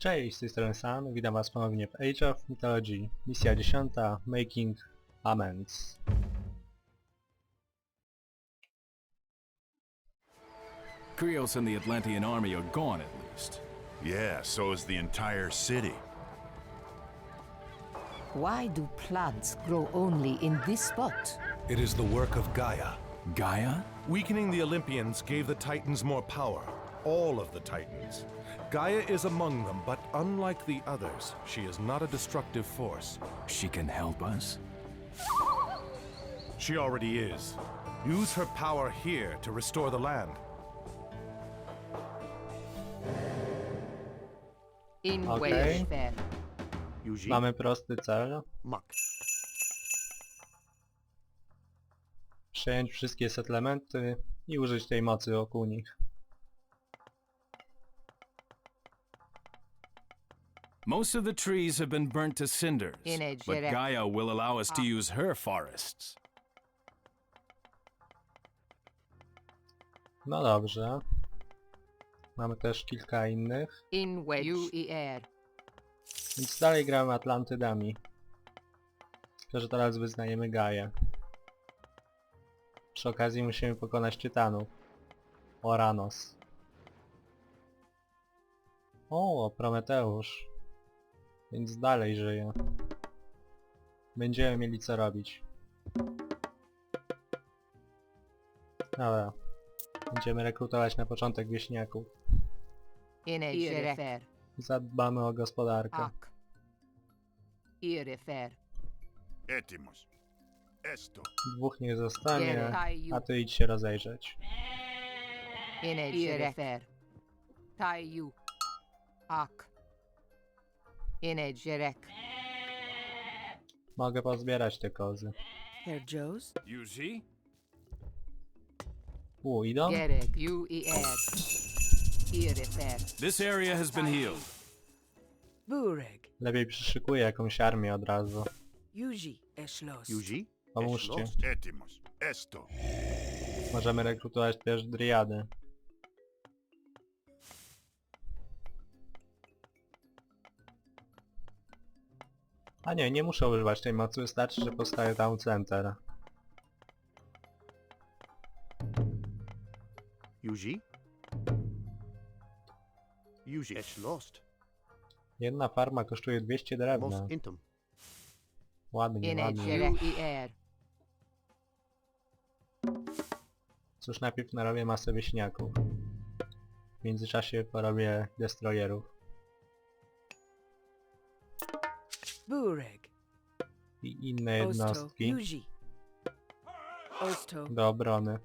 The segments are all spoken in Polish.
Cześć, z tej strony Sam, witam was ponownie w Age of Mythology, misja 10, Making Amends. Krios and the Atlantean army are gone at least. Yeah, so is the entire city. Why do plants grow only in this spot? It is the work of Gaia. Gaia? Weakening the Olympians gave the Titans more power. All of the Titans. Gaia is among them, but unlike the others, she is not a destructive force. She can help us? She already is. Use her power here to restore the land. In Okay. Mamy prosty cel, przejąć wszystkie settlementy i użyć tej mocy wokół nich. Most of the trees have been burnt to cinders, but Gaia will allow us to use her forests. No dobrze. Mamy też kilka innych, In wedge. UER. więc dalej gramy Atlantydami. Tylko, że teraz wyznajemy Gaję. Przy okazji musimy pokonać Tytanów. Oranos. O, Prometeusz. Więc dalej żyje. Będziemy mieli co robić. Dobra. Będziemy rekrutować na początek wieśniaków. Zadbamy o gospodarkę. Ak. Irefer. Étimos. Esto. Dwóch niech zostanie, a ty idź się rozejrzeć. Tayu. Ak. In a direct. Mogę pozbierać te kozy. Herr Joes. Yuji? U, idą? Gerek. UER. Irefer. This area has been healed. Bureg, Lepiej przyszykuję jakąś armię od razu. Yuji, Eschloss. Yuji? Pomóżcie. Étimos. Esto. Możemy rekrutować też driady. A nie, nie muszę używać tej mocy, wystarczy, że powstaje town center. Yuji? Yuji es lost. Jedna farma kosztuje 200 drewna. Most intum. Ładnie, ładnie. Cóż, najpierw narobię masę wieśniaków. W międzyczasie porobię destroyerów. Bureg, I inne Osto, jednostki Yuji. Osto, do obrony.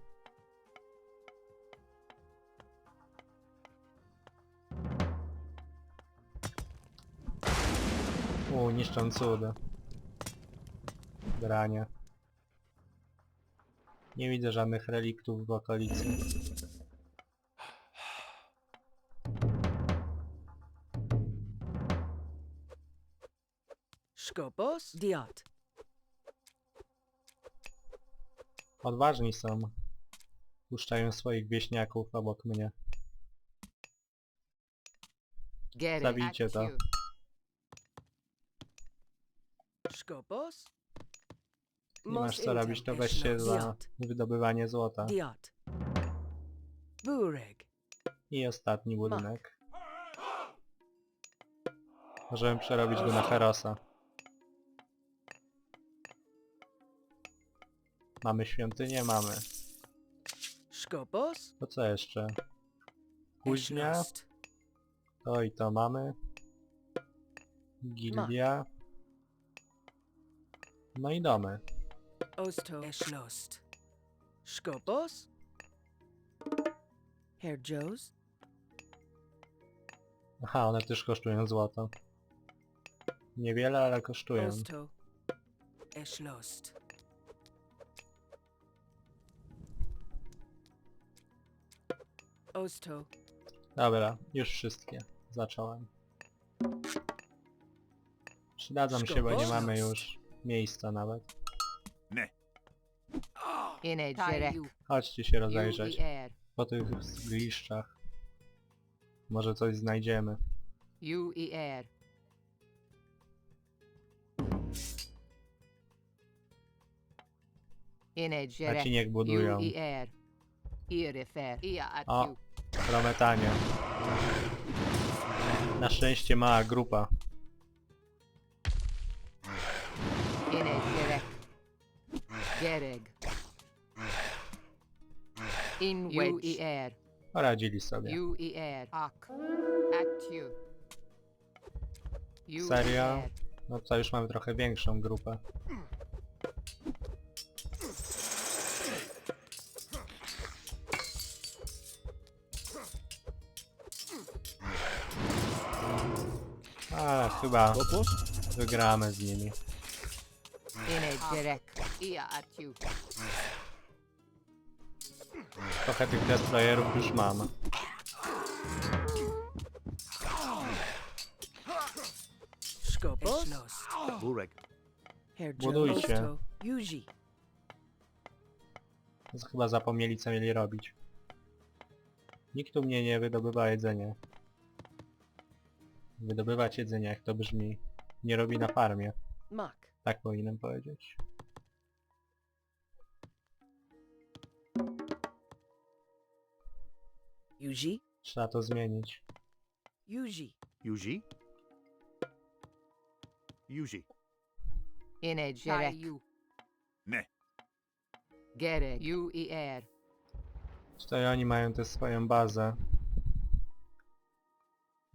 U, niszczą cudy. Granie. Nie widzę żadnych reliktów w okolicy. Skopos, Diot. Odważni są. Puszczają swoich wieśniaków obok mnie. Zabijcie to. Skopos. Nie masz co robić, to weź się za Diot, wydobywanie złota. Diot. Bureg, I ostatni budynek. Możemy przerobić go na Herosa. Mamy świątynię? Mamy. Skopos. To co jeszcze? Kuźnia? To i to mamy. Gildia. No i domy. Osto, Eschloss. Skopos. Herr Joes. Aha, one też kosztują złoto. Niewiele, ale kosztują. Osto. Eschloss. Osto. Dobra, już wszystkie. Zacząłem. Przydadzą się, bo nie mamy już miejsca nawet. Chodźcie się rozejrzeć UER. po tych zgliszczach. Może coś znajdziemy. UER. Energerek. A ci niech budują. UER. O, IATU. prometanie. Na szczęście mała grupa. Energerek. Gereg. In UER. Poradzili sobie. AK. Actu. Serio? No to już mamy trochę większą grupę. Ale chyba wygramy z nimi. Trochę tych destroyerów już mam. Skopos. Budujcie. Yuji. Chyba zapomnieli co mieli robić. Nikt tu mnie nie wydobywa jedzenia. Wydobywać jedzenia, jak to brzmi. Nie robi na farmie. Mak. Tak powinienem powiedzieć. Yuji. Trzeba to zmienić. Yuji. Yuji. Yuji. Energerek. Ne. Gereg. UER. Tutaj oni mają tę swoją bazę.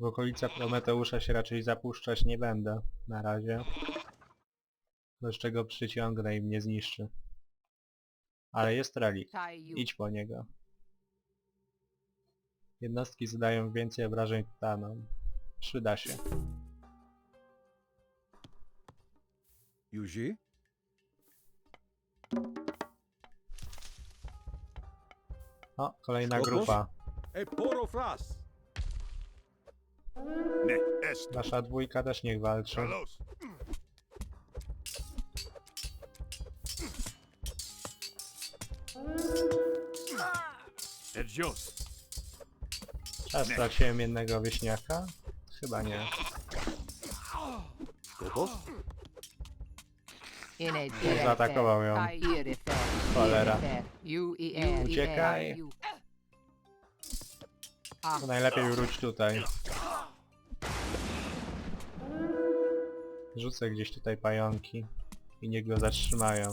W okolice Prometeusza się raczej zapuszczać nie będę. Na razie. Bez czego przyciągnę i mnie zniszczy. Ale jest relik. Idź po niego. Jednostki zadają więcej obrażeń tytanom. Przyda się. Yuji? O, kolejna grupa. Nasza dwójka też niech walczy. Czas straciłem jednego wieśniaka? Chyba nie. Zaatakował ją. Cholera. UER. Uciekaj. To najlepiej wróć tutaj. Rzucę gdzieś tutaj pająki i niech go zatrzymają.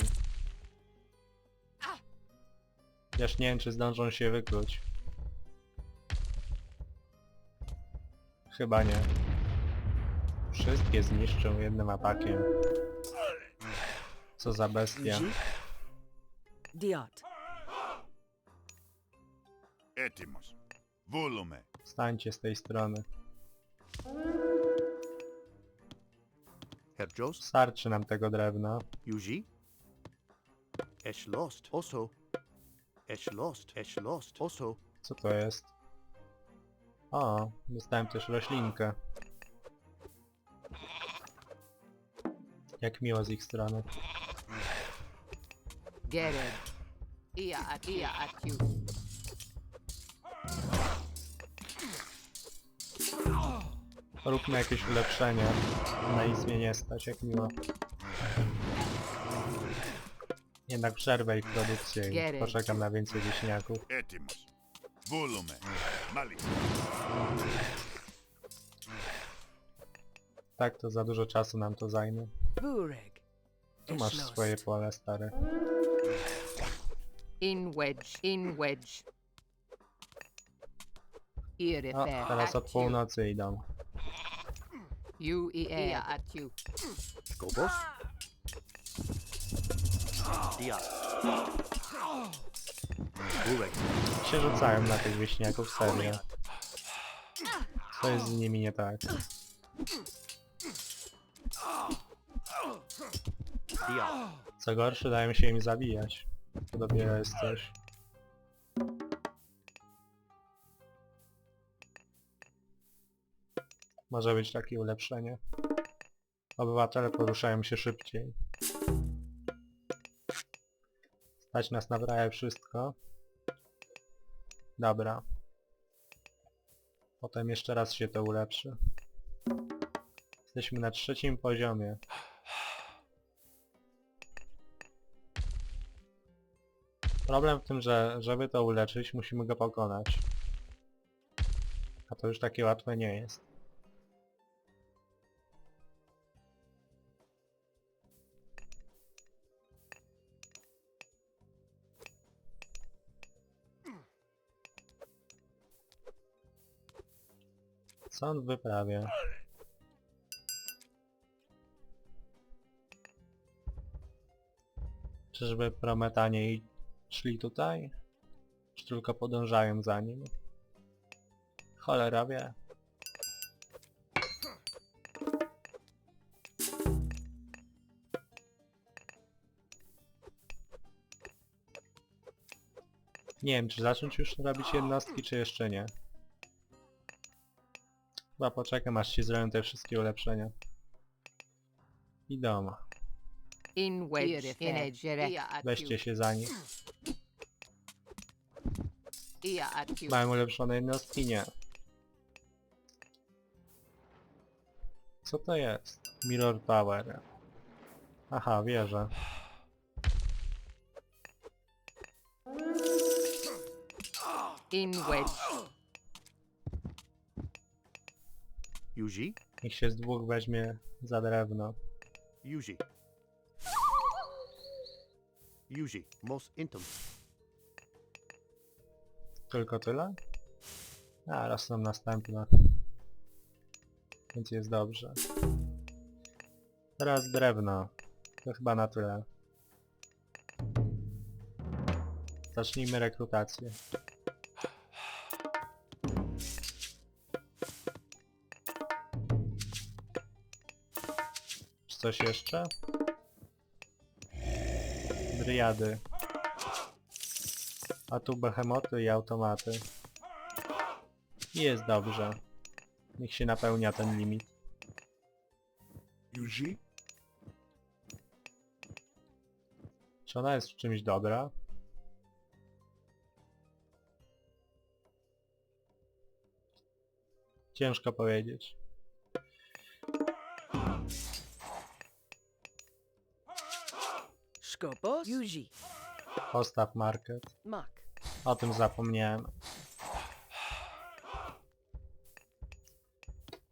Chociaż nie wiem czy zdążą się wykluć. Chyba nie. Wszystkie zniszczą jednym atakiem. Co za bestia. Diat. Étimos. Volume. Stańcie z tej strony. Herjos. Starczy nam tego drewna. Yuji. Eschlost. Oso. Eschlost. Eschlost. Oso. Co to jest? O, dostałem też roślinkę. Jak miło z ich strony. Gereg. IATU. IATU. Róbmy jakieś ulepszenie. Na nic mnie nie stać, jak miło. Jednak przerwę ich produkcję i poczekam na więcej wieśniaków. Étimos. Volume. Malik. Tak to za dużo czasu nam to zajmie. Tu masz swoje pole stare. In wedge. In wedge. O, teraz od północy idą. UER. IATU. Skopos. Diat. Bureg. Się rzucają na tych wieśniaków, serio. Co jest z nimi nie tak? Co gorsze, dają się im zabijać. To dopiero jest coś. Może być takie ulepszenie. Obywatele poruszają się szybciej. Stać nas na prawie wszystko. Dobra. Potem jeszcze raz się to ulepszy. Jesteśmy na trzecim poziomie. Problem w tym, że żeby to uleczyć, musimy go pokonać. A to już takie łatwe nie jest. On wyprawia? Czyżby Prometanie i szli tutaj? Czy tylko podążają za nim? Cholera wie. Nie wiem, czy zacząć już robić jednostki, czy jeszcze nie. Chyba poczekam, aż się zrobią te wszystkie ulepszenia. I doma. In Weźcie się za nich. Mają ulepszone jednostki? Nie. Co to jest? Mirror Power. Aha, wierzę. In wedge. Yuji, Niech się z dwóch weźmie za drewno. Yuji. Yuji, mos intum. Tylko tyle? A, rosną następne. Więc jest dobrze. Teraz drewno. To chyba na tyle. Zacznijmy rekrutację. Coś jeszcze? Dryady. A tu behemoty i automaty. I jest dobrze. Niech się napełnia ten limit. Yuji? Czy ona jest w czymś dobra? Ciężko powiedzieć. Skopos. Yuji. Postaw market. Mak. O tym zapomniałem.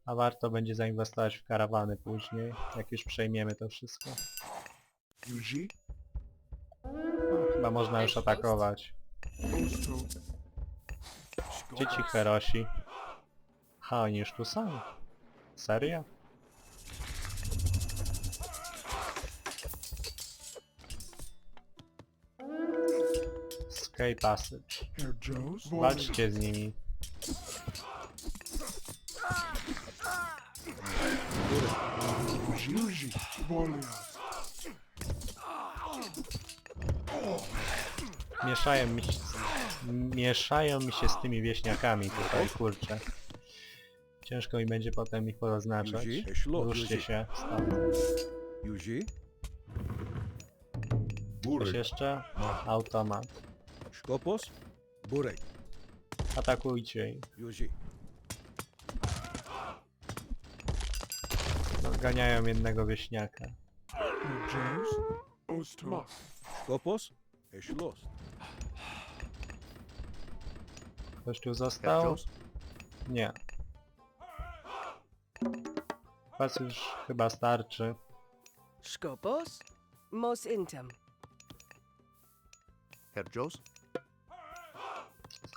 A warto będzie zainwestować w karawany później, jak już przejmiemy to wszystko. Yuji? No, chyba można już atakować. Gdzie ci herosi? Ha, oni już tu są? Serio? Sky Passage. Walczcie z nimi. Mieszają mi się, mieszają mi się z tymi wieśniakami tutaj, kurczę. Ciężko mi będzie potem ich poroznaczać. Ruszcie się stąd. Coś jeszcze? Automat. Skopos, Burek, Atakujcie ich. Yuji. Ganiają jednego wieśniaka. Skopos, Eślos. Ktoś tu został? Nie. Was już chyba starczy. Skopos. Mos intum. Herr Jos,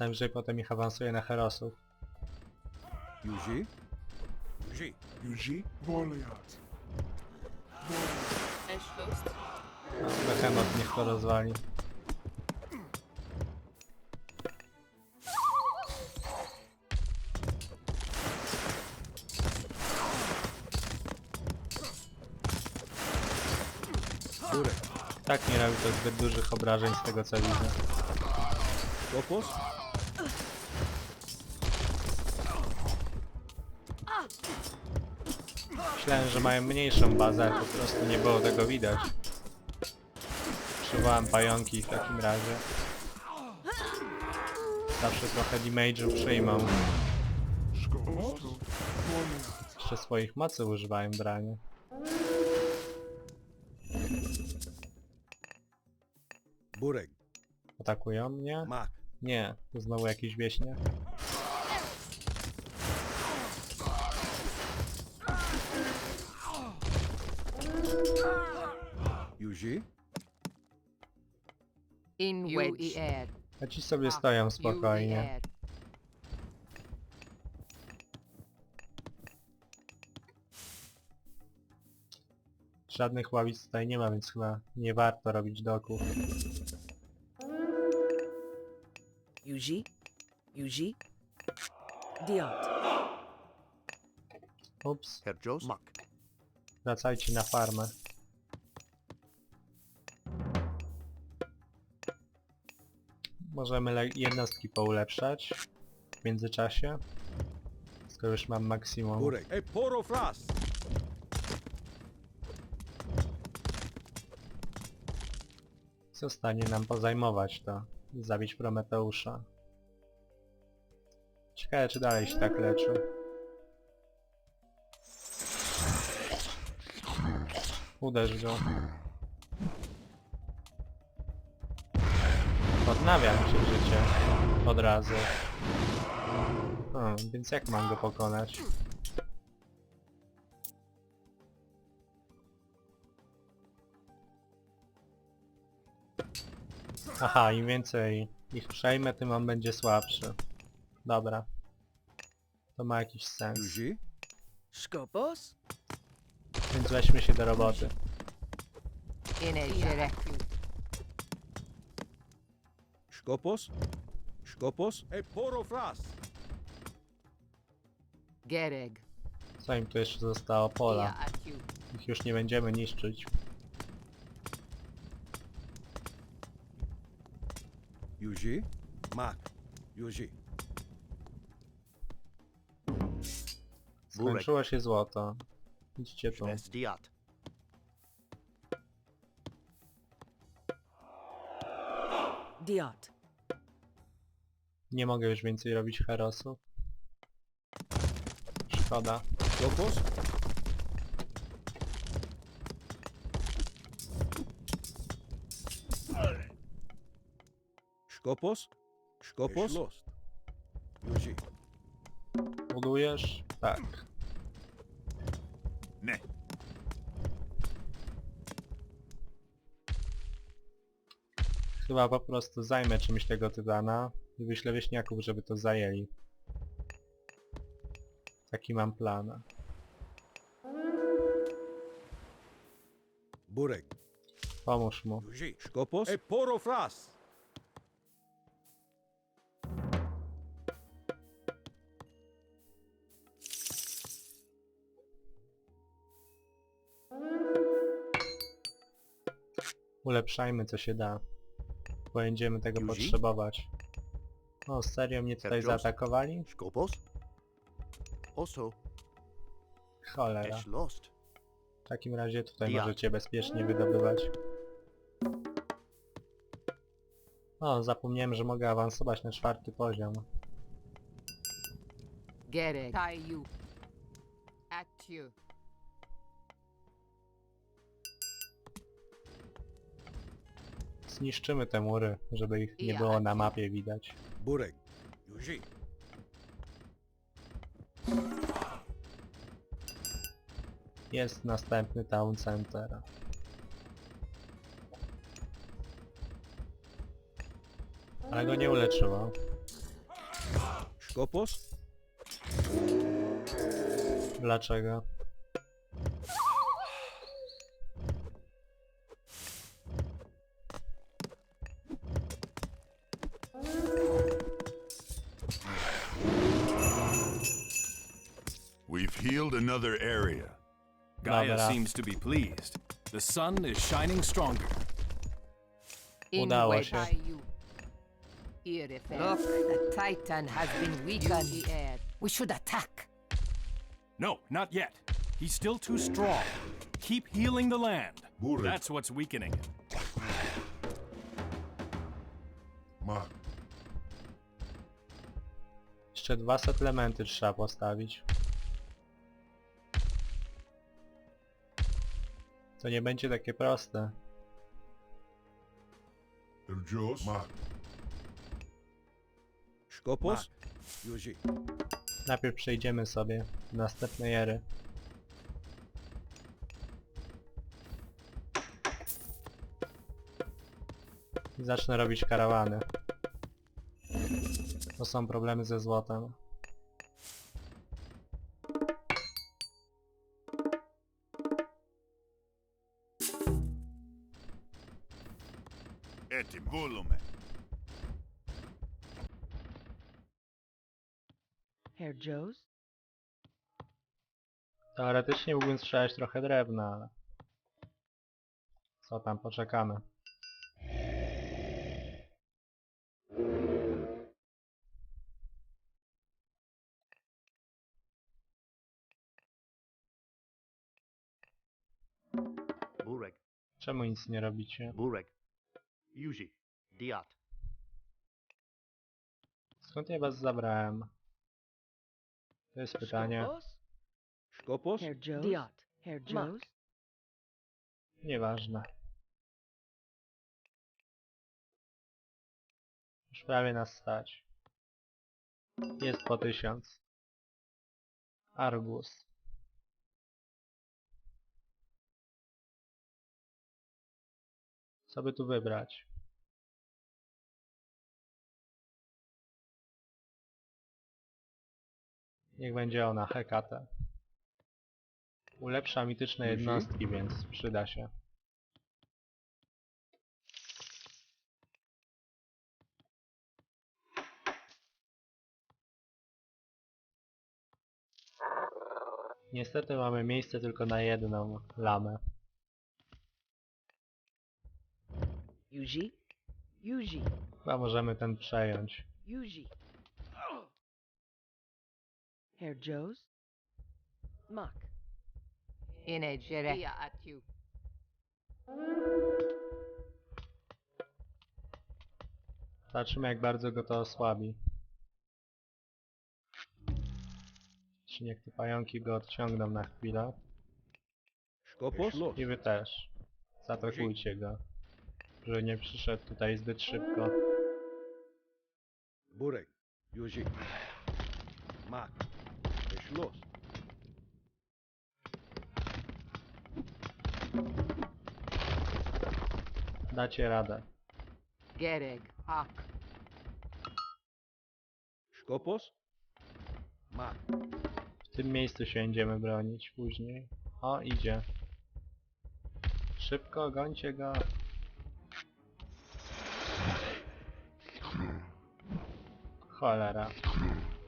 Najwyżej potem ich awansuje na herosów. Yuji, Yuji. No, Behemoth niech to rozwali. Tak nie robi to zbyt dużych obrażeń z tego co widzę. Skopos, Myślałem, że mają mniejszą bazę, ale po prostu nie było tego widać. Przywołam pająki w takim razie. Zawsze trochę damage'u przyjmą. jeszcze swoich mocy używałem branie. Bureg. Atakują mnie? Mak. Nie, to znowu jakiś wieśnie. Yuji. In wedge. air. A ci sobie stoją spokojnie. Żadnych ławic tutaj nie ma, więc chyba nie warto robić doków. Yuji. Yuji. Diot. Ups, Herr Jos. Mak. wracajcie na farmę. Możemy jednostki poulepszać w międzyczasie. Skoro już mam maksimum. Bureg. E poro fras. Zostanie nam pozajmować to i zabić Prometeusza. Ciekawe czy dalej się tak leczy. Uderz go. Odnawia mi się życie. Od razu. Hmm, więc jak mam go pokonać? Aha, im więcej ich przejmę, tym on będzie słabszy. Dobra. To ma jakiś sens. Więc weźmy się do roboty. In a Skopos. Skopos. E poro fras. Gereg. Co im tu jeszcze zostało? Pola. Ich już nie będziemy niszczyć. Yuji. Mak. Yuji. Skończyło się złoto. Idźcie tu. Schwest Diat. Diot. Nie mogę już więcej robić herosów. Szkoda. Skopos. Lost. Yuji. Budujesz? Tak. Ne. Chyba po prostu zajmę czymś tego tytana i wyślę wieśniaków, żeby to zajęli. Taki mam plan. Bureg. Pomóż mu. Skopos. E poro fras. Ulepszajmy co się da. Będziemy tego potrzebować. O, serio mnie tutaj zaatakowali? Skopos. Also. Cholera. Lost. W takim razie tutaj Ja. możecie bezpiecznie wydobywać. O, zapomniałem, że mogę awansować na czwarty poziom. Gereg. Tie you. At you. Zniszczymy te mury, żeby ich nie było na mapie widać. Bureg. Yuji. Jest następny town center. Ale go nie uleczyło. Skopos. Dlaczego? Another area. Gaia Dobra. seems to be pleased. The sun is shining stronger. In Udało wedge. się. Tie you. Here if Look, the Titan has been weakened. You air. We should attack. No, not yet. He's still too strong. Keep healing the land. Bureg. That's what's weakening it. Mak. Jeszcze dwa settlementy trzeba postawić. To nie będzie takie proste. Erjos. Mak. Skopos. Yuji. Najpierw przejdziemy sobie do następnej ery. I zacznę robić karawany. To są problemy ze złotem. Volume. Herr Joes? Teoretycznie mógłbym strzelać trochę drewna, ale... Co tam, poczekamy. Bureg. Czemu nic nie robicie? Bureg. Yuji. Diat. Skąd ja was zabrałem? To jest pytanie. Skopos. Herr Joes? Diat. Herr? Nieważne. Już prawie nas stać. Jest po tysiąc. Argus. Co by tu wybrać? Niech będzie ona, Hekate. Ulepsza mityczne Musi? jednostki, więc przyda się. Niestety mamy miejsce tylko na jedną lamę. Yuji? Yuji. Chyba możemy ten przejąć. Yuji. Herr Joes? Mak. Ine Jeria at you. Zobaczymy jak bardzo go to osłabi. Czy niech te pająki go odciągną na chwilę. I wy też. Zaatakujcie go. Żeby nie przyszedł tutaj zbyt szybko. Bureg. Yuji. Mak. Eşlos. Dacie radę. Gereg. Hak. Skopos. Mak. W tym miejscu się będziemy bronić później. O, idzie. Szybko, gońcie go. Cholera.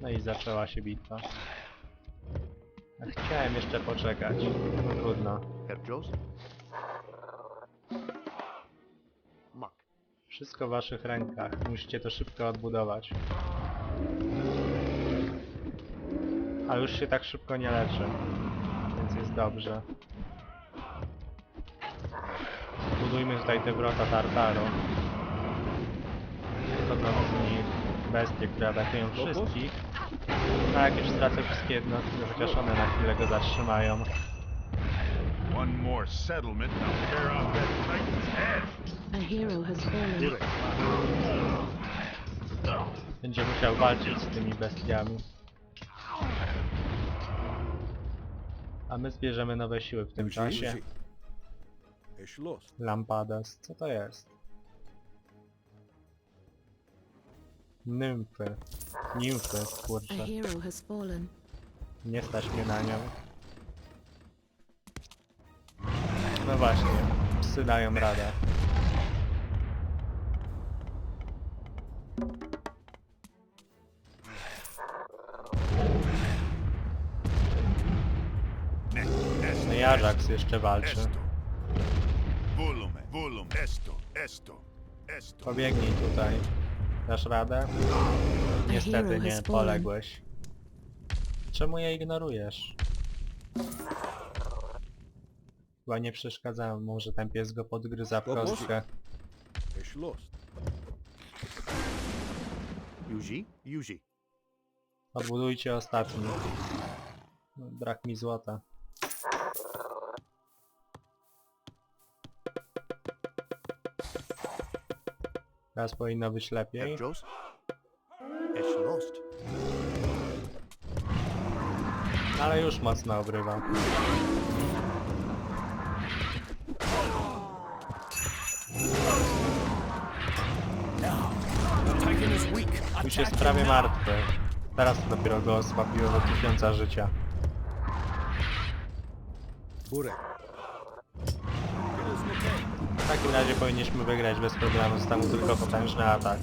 No i zaczęła się bitwa. A Chciałem jeszcze poczekać. No trudno. Herr Joes. Mak. Wszystko w waszych rękach. Musicie to szybko odbudować. Ale już się tak szybko nie leczy. Więc jest dobrze. Budujmy tutaj te wrota Tartaru. Wchodzą z nich bestie, które atakują wszystkich. A jak już stracę wszystkie jednostki, to chociaż one na chwilę go zatrzymają. One more settlement I'll tear off that Titan's head. A hero has fallen. Będzie musiał walczyć z tymi bestiami. A my zbierzemy nowe siły w tym czasie. Lampadas, co to jest? Nymfy. Nimfy, A kurczę. hero has fallen. Nie stać mnie na nią. No właśnie, psy dają radę. No i Ajax jeszcze walczy. Volume. Volume. Esto. Esto. Esto. Pobiegnij tutaj. Dasz radę? Niestety nie, poległeś. Czemu je ignorujesz? Chyba nie przeszkadzałem mu, że ten pies go podgryza w kostkę. Yuji. Yuji. Odbudujcie ostatni. Brak mi złota. Teraz powinno być lepiej. Lost. Ale już mocno obrywa. Titan is weak. Już jest prawie martwy. Teraz dopiero go osłabiło do tysiąca życia. Burek. W takim razie powinniśmy wygrać bez problemu, został mu tylko potężny atak.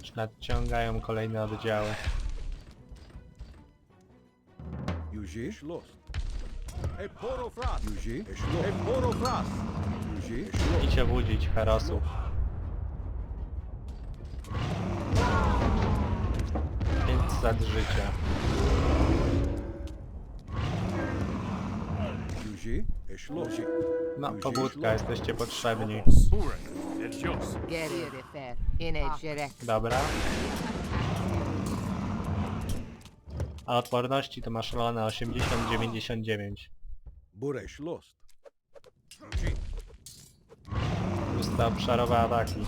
Już nadciągają kolejne oddziały. Yuji. Es lost. Poro fras. Yuji. Es lost. Poro fras. Yuji. Es lost. Idź obudzić herosów. Pięćset życia. No, pobudka, jesteście potrzebni. Dobra. A odporności to masz rolę 80-99. Burek. Es lost. Puste obszarowe ataki.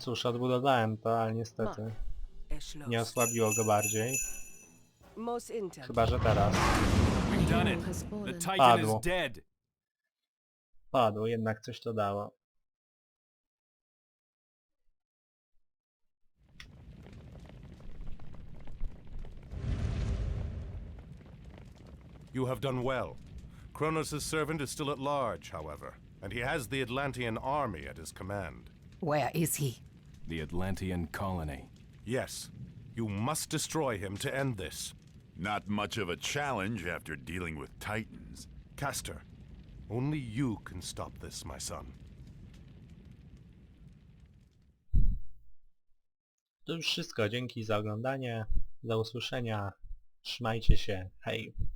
Cóż, odbudowałem to, ale niestety nie osłabiło go bardziej. Mos. Chyba, że teraz. We've done it. has The fallen. Titan Padło. is dead. Padł, jednak coś to dało. You have done well. Kronos' servant is still at large, however, and he has the Atlantean army at his command. Where is he? The Atlantean colony. Yes, you must destroy him to end this. Not much of a challenge after dealing with titans. Castor, only you can stop this, my son. To już wszystko. Dzięki za oglądanie. Do usłyszenia. Trzymajcie się. Hej.